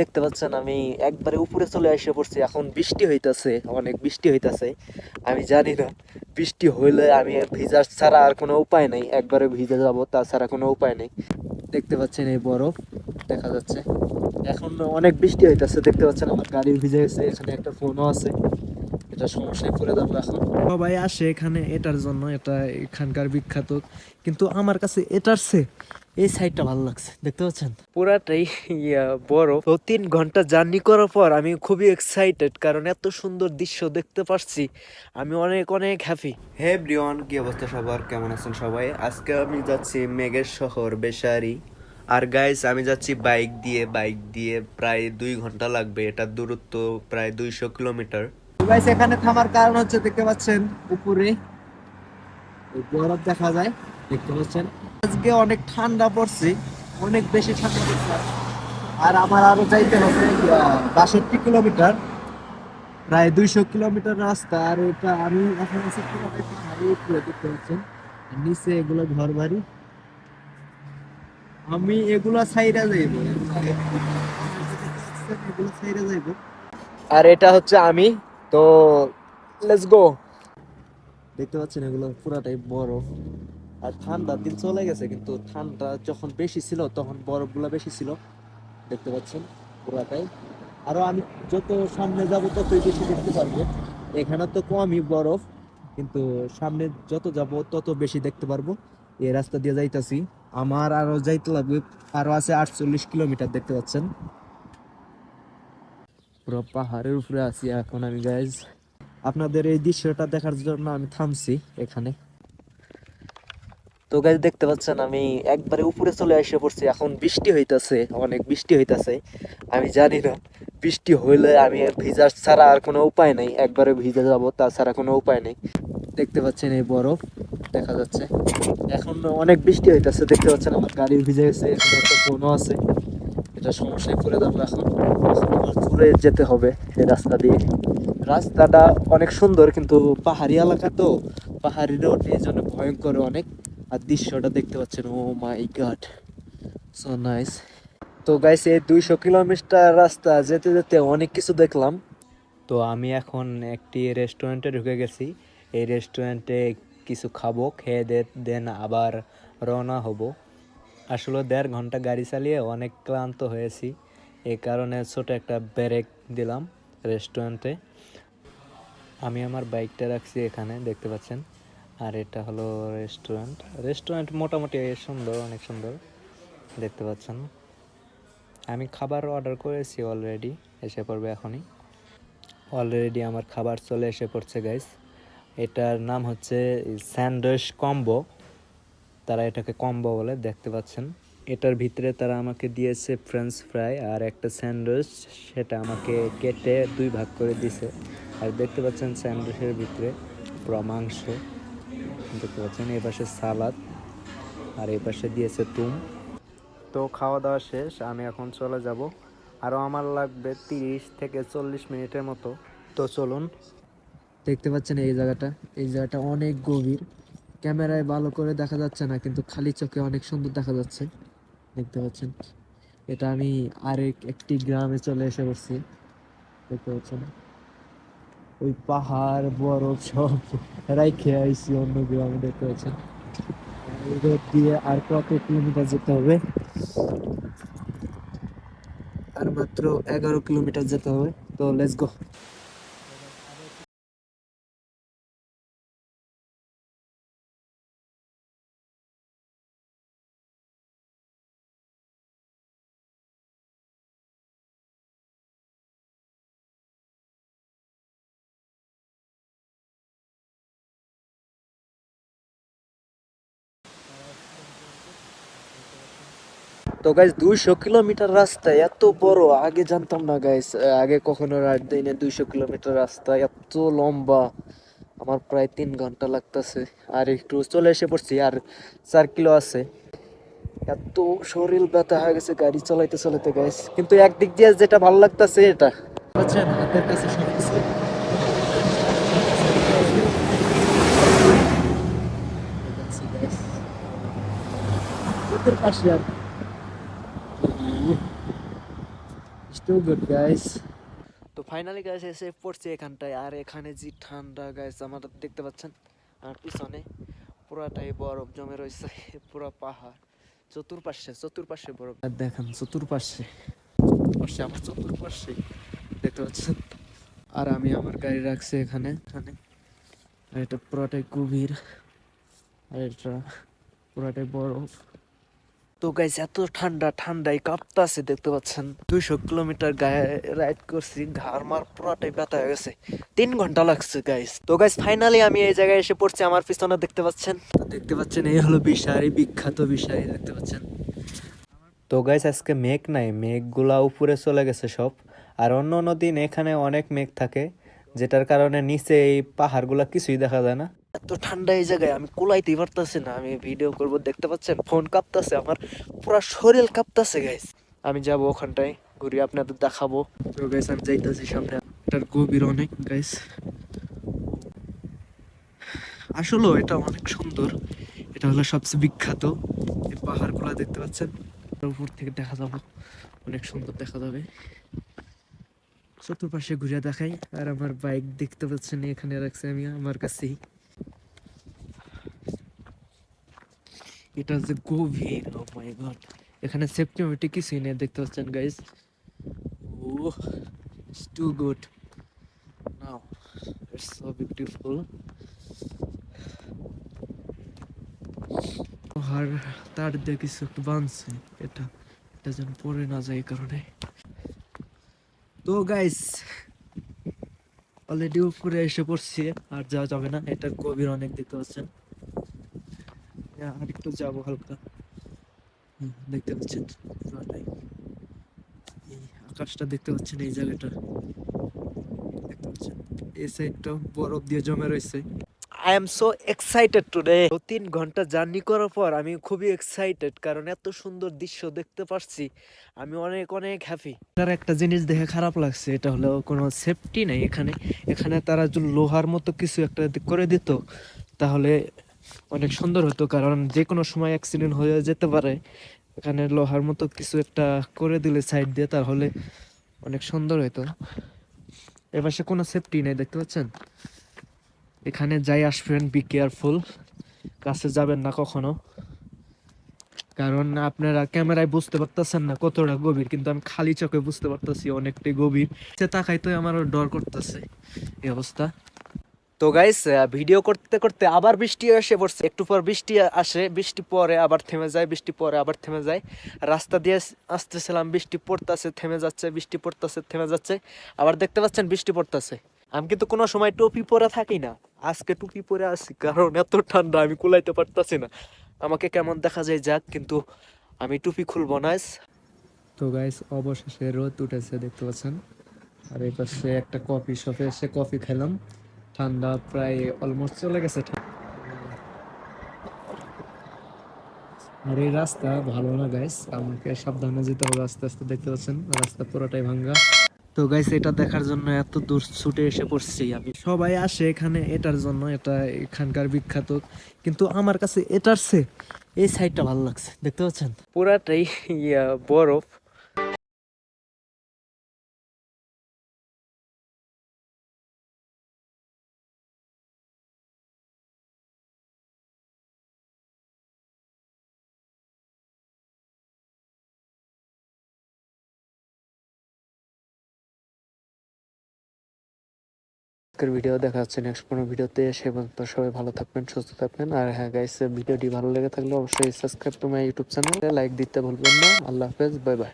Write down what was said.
দেখতে পাচ্ছেন, আমি একবারে উপরে চলে এসে পড়ছি। এখন বৃষ্টি হইতেছে, অনেক বৃষ্টি হইতেছে। আমি জানি না, বৃষ্টি হইলে আমি ভিজা ছাড়া আর কোনো উপায় নেই। একবারে ভিজা যাব, তাছাড়া কোনো উপায় নেই। দেখতে পাচ্ছেন এই বরফ, দেখা যাচ্ছে। এখন অনেক বৃষ্টি হইতেছে, দেখতে পাচ্ছেন আমার গাড়ি ভিজে গেছে, এখানে একটা ফোনও আছে। এটা সমস্যায় পড়ে যাব এখন। সবাই আসে এখানে এটার জন্য এটা এখানকার বিখ্যাত। কিন্তু আমার কাছে এটার সে এই সাইডটা ভালো লাগছে দেখতে পাচ্ছেন? পুরাটাই ইয়া বড়। তো তিন ঘণ্টা জার্নি করার পর আমি খুবই এক্সাইটেড কারণ এত সুন্দর দৃশ্য দেখতে পারছি। আমি অনেক অনেক হ্যাপি হে ব্রিয়ন কি অবস্থা সবার? কেমন আছেন সবাই? আজকে আমি যাচ্ছি মেঘের শহর বেসারি। আর গাইস আমি যাচ্ছি বাইক দিয়ে বাইক দিয়ে প্রায় দুই ঘণ্টা লাগবে। এটার দূরত্ব প্রায় দুইশো কিলোমিটার। গাইস এখানে থামার কারণ হচ্ছে দেখতে পাচ্ছেন, উপরে বরফ দেখা যায়, দেখতে পাচ্ছেন। আজকে অনেক ঠান্ডা পড়ছে, অনেক বেশি ঠান্ডা পড়ছে। আর আমার আরও যাইতে হবে বাষট্টি কিলোমিটার, প্রায় দুইশো কিলোমিটার রাস্তা। আর এটা আমি এখন দেখতে পাচ্ছেন নিচে এগুলো ঘর বাড়ি আমি এগুলা সাইডে যাইব এগুলো সাইডে যাইব। আর এটা হচ্ছে আমি তো লেটস গো দেখতে পাচ্ছেন এগুলো পুরাটাই বরফ। আর ঠান্ডা দিন চলে গেছে, কিন্তু ঠান্ডা যখন বেশি ছিল, তখন বরফগুলো বেশি ছিল। দেখতে পাচ্ছেন পুরাটাই। আরও আমি যত সামনে যাব, ততই বেশি দেখতে পারব। এখানে তো কমই বরফ, কিন্তু সামনে যত যাব, তত বেশি দেখতে পারব। এই রাস্তা দিয়ে যাইতাছি। আমার আরও যাইতে লাগবে, আরও আছে আটচল্লিশ কিলোমিটার, দেখতে পাচ্ছেন। পুরো পাহাড়ের উপরে আছি এখন আমি গাইজ আপনাদের এই দৃশ্যটা দেখার জন্য আমি থামছি এখানে। তো গাইজ দেখতে পাচ্ছেন, আমি একবারে উপরে চলে এসে পড়ছি। এখন বৃষ্টি হইতাছে, অনেক বৃষ্টি হইতাছে। আমি জানি না, বৃষ্টি হইলে আমি ভিজা ছাড়া আর কোনো উপায় নেই। একবারে ভিজে যাব, তাছাড়া কোনো উপায় নেই। দেখতে পাচ্ছেন এই বরফ, দেখা যাচ্ছে। এখন অনেক বৃষ্টি হইতাছে, দেখতে পাচ্ছেন, আমার গাড়ি ভিজে গেছে একটা ফোনও আছে। এটা সমস্যায় পড়ে যাব এখন। ঘুরে যেতে হবে এই রাস্তা দিয়ে। রাস্তাটা অনেক সুন্দর, কিন্তু পাহাড়ি এলাকা তো। পাহাড়ি রোড এই জন্য ভয়ঙ্কর অনেক। আর দৃশ্যটা দেখতে পাচ্ছেন, oh my god. So nice তো গাইস এই দুইশো কিলোমিটার রাস্তা যেতে যেতে অনেক কিছু দেখলাম। তো আমি এখন একটি রেস্টুরেন্টে ঢুকে গেছি। এই রেস্টুরেন্টে কিছু খাব, খেয়ে দেন আবার রওনা হব। আসলে দেড় ঘণ্টা গাড়ি চালিয়ে অনেক ক্লান্ত হয়েছি। এই কারণে ছোট একটা ব্রেক দিলাম রেস্টুরেন্টে। আমি আমার বাইকটা রাখছি এখানে, দেখতে পাচ্ছেন? আর এটা হলো রেস্টুরেন্ট। রেস্টুরেন্ট মোটামুটি সুন্দর, অনেক সুন্দর, দেখতে পাচ্ছেন? আমি খাবার অর্ডার করেছি অলরেডি, এসে পড়বে এখনই। অলরেডি আমার খাবার চলে এসে পড়ছে, গাইস। এটার নাম হচ্ছে স্যান্ডউইচ কম্বো। তারা এটাকে কম্বো বলে দেখতে পাচ্ছেন। এটার ভিতরে তারা আমাকে দিয়েছে ফ্রেঞ্চ ফ্রাই আর একটা স্যান্ডউইচ সেটা আমাকে কেটে দুই ভাগ করে দিছে আর দেখতে পাচ্ছেন স্যান্ডউইচের ভিতরে পুরো মাংস। দেখতে পাচ্ছেন, এই পাশে সালাদ আর এই পাশে দিয়েছে তুম। তো খাওয়া দাওয়া শেষ, আমি এখন চলে যাব। আরও আমার লাগবে তিরিশ থেকে চল্লিশ মিনিটের মতো। তো চলুন। দেখতে পাচ্ছেন এই জায়গাটা এই জায়গাটা অনেক গভীর। ক্যামেরায় ভালো করে দেখা যাচ্ছে না, কিন্তু খালি চোখে অনেক সুন্দর দেখা যাচ্ছে। দেখতে পাচ্ছেন? এটা আমি আরেক একটি গ্রামে চলে এসে পড়ছি। দেখতে পাচ্ছেন? ওই পাহাড়, বরফ সব রাইখে আইছি অন্য গ্রামে, দেখতে পাচ্ছেন? দিয়ে আর কত কিলোমিটার যেতে হবে? আর মাত্র এগারো কিলোমিটার যেতে হবে। তো লেটস গো তো গাইজ দুইশো কিলোমিটার রাস্তা এত বড়, আগে জানতাম না গাইজ আগে কখনো রাইড দেই না দুইশো কিলোমিটার রাস্তা এত লম্বা, আমার প্রায় তিন ঘণ্টা লাগতেছে। আর একটু চলে এসে পড়ছি, আর চার কিলো আছে। এত শরীর ব্যথা হয়ে গেছে, গাড়ি চালাইতে চালাইতে গাইজ কিন্তু একদিক দিয়ে যেটা ভালো লাগতেছে এটা। পাশে আর টু গুড গাইস তো ফাইনালি গাইস এসে পড়ছে এখানটায়। আর এখানে যে ঠান্ডা গাইস আমার দেখতে পাচ্ছেন? আমার পিছনে পুরাটাই বরফ জমে রয়েছে, পুরো পাহাড়। চতুর্পাশে চতুর্পাশে বরফ। আর দেখেন, চতুর্পাশে চতুর্পাশে, আমার চতুর্পাশে, দেখতে পাচ্ছেন? আর আমি আমার গাড়ি রাখছি এখানে এখানে। আর এটা পুরাটাই গভীর। আর এটা পুরাটাই বরফ। তো গাইস এত ঠান্ডা, ঠান্ডায় কাঁপতাছে, দেখতে পাচ্ছেন? দুইশো কিলোমিটার গায়ে রাইড করছি, ঘাড় মার পুরাটাই ব্যথা হয়ে গেছে। তিন ঘণ্টা লাগছে গাইস তো গাইস ফাইনালি আমি এই জায়গায় এসে পড়ছি, আমার পিছনে দেখতে পাচ্ছেন? দেখতে পাচ্ছেন, এই হলো বিষারি, বিখ্যাত বিষারি, দেখতে পাচ্ছেন? তো গাইস আজকে মেঘ নাই, মেঘগুলা উপরে চলে গেছে সব। আর অন্য অন্য দিন এখানে অনেক মেঘ থাকে, যেটার কারণে নিচে এই পাহাড়গুলা কিছুই দেখা যায় না। এত ঠান্ডা এই জায়গায়, আমি কুলাইতেই পারতাছি না। আমি ভিডিও করব, দেখতে পাচ্ছেন? ফোন কাঁপতাছে, আমার পুরো শরীর কাঁপতাছে গাইস আমি যাব ওখানটায়, ঘুরে আপনাদের দেখাবো। তো গাইস আমি যাইতাছি সামনে। এটার গভীর অনেক গাইস আসলে এটা অনেক সুন্দর। এটা হলো সবচেয়ে বিখ্যাত এই পাহাড়গুলো, দেখতে পাচ্ছেন? উপর থেকে দেখা যাবে। অনেক সুন্দর দেখা যাবে। চতুর্পাশে ঘুরে দেখাই। আর আমার বাইক দেখতে পাচ্ছেন, এখানে রাখছি আমি, আমার কাছেই। এটা যে গভীর ও মাই গড এখানে সেফটি মেফটি কিছুই নেই দেখতে পাচ্ছেন guys O it's too good now it's so beautiful আর তার দিয়ে কিছু একটু বানছে। এটা এটা যেন পড়ে না যায় এই কারণে। তো গাইস অলরেডি উপরে এসে পড়ছি, আর যাওয়া যাবে না। এটা গভীর অনেক দেখতে পাচ্ছেন। আর একটু যাব হালকা। দেখতে পাচ্ছেন পুরোটাই। এই আকাশটা দেখতে পাচ্ছেন এই জায়গাটা। দেখতে পাচ্ছেন এই সাইডটা বরফ দিয়ে জমে রয়েছে। I am so excited today তিন ঘণ্টা জার্নি করার পর আমি খুবই এক্সাইটেড কারণ এত সুন্দর দৃশ্য দেখতে পারছি। আমি অনেক অনেক হ্যাপি আর একটা জিনিস দেখে খারাপ লাগছে এটা হলো কোনো সেফটি নাই এখানে। এখানে তারা লোহার মতো কিছু একটা করে দিত তাহলে অনেক সুন্দর হতো, কারণ যে কোনো সময় অ্যাক্সিডেন্ট হয়ে যেতে পারে। এখানে লোহার মতো কিছু একটা করে দিলে সাইড দিয়ে, তাহলে অনেক সুন্দর হতো এপাশে কোনো সেফটি নেই, দেখতে পাচ্ছেন? এখানে যাই আসবেন বি কেয়ারফুল কাছে যাবেন না কখনো। কারণ আপনারা ক্যামেরায় বুঝতে পারতেছেন না কতটা গভীর, কিন্তু আমি খালি চোখে বুঝতে পারতেছি অনেকটাই গভীর। সে তাকাইতে আমার ডর করতেছে। এই অবস্থা। তো গাইস ভিডিও করতে করতে আবার বৃষ্টি এসে পড়ছে। একটু পর বৃষ্টি আসে, বৃষ্টি পরে আবার থেমে যায়, বৃষ্টি পরে আবার থেমে যায়। রাস্তা দিয়ে আসতেছিলাম, বৃষ্টি পড়তেছে, থেমে যাচ্ছে, বৃষ্টি পড়তেছে, থেমে যাচ্ছে। আবার দেখতে পাচ্ছেন বৃষ্টি পড়তেছে। আমি কিন্তু কোনো সময় টুপি পরে থাকি না। আজকে টুপি পরে আছি, কারণ এত ঠান্ডা, আমি কুলাইতে পারতাছি না। আমাকে কেমন দেখা যায় যাক, কিন্তু আমি টুপি খুলবো না তো গাইস অবশেষে রোদ উঠেছে, দেখতে পাচ্ছেন। আর এই পাশে একটা কফি শপে এসে কফি খেলাম। ঠান্ডা প্রায় অলমোস্ট চলে গেছে আর এই রাস্তা ভালো না গাইস আমাকে সাবধানে যেতে হবে আস্তে আস্তে, দেখতে পাচ্ছেন? রাস্তা পুরোটাই ভাঙ্গা। তো গাইস এটা দেখার জন্য এত দূর ছুটে এসে পড়ছি আমি। সবাই আসে এখানে এটার জন্য, এটা এখানকার বিখ্যাত। কিন্তু আমার কাছে এটার সে এই সাইডটা ভালো লাগছে, দেখতে পাচ্ছেন? পুরাটাই বরফ। আজকের ভিডিও দেখা যাচ্ছে নেক্সট কোনো ভিডিওতে সে পর্যন্ত সবাই ভালো থাকবেন, সুস্থ থাকবেন। আর হ্যাঁ গাইস ভিডিওটি ভালো লেগে থাকলে অবশ্যই subscribe to my YouTube channel like দিতে ভুলবেন না। আল্লাহ হাফেজ বাই বাই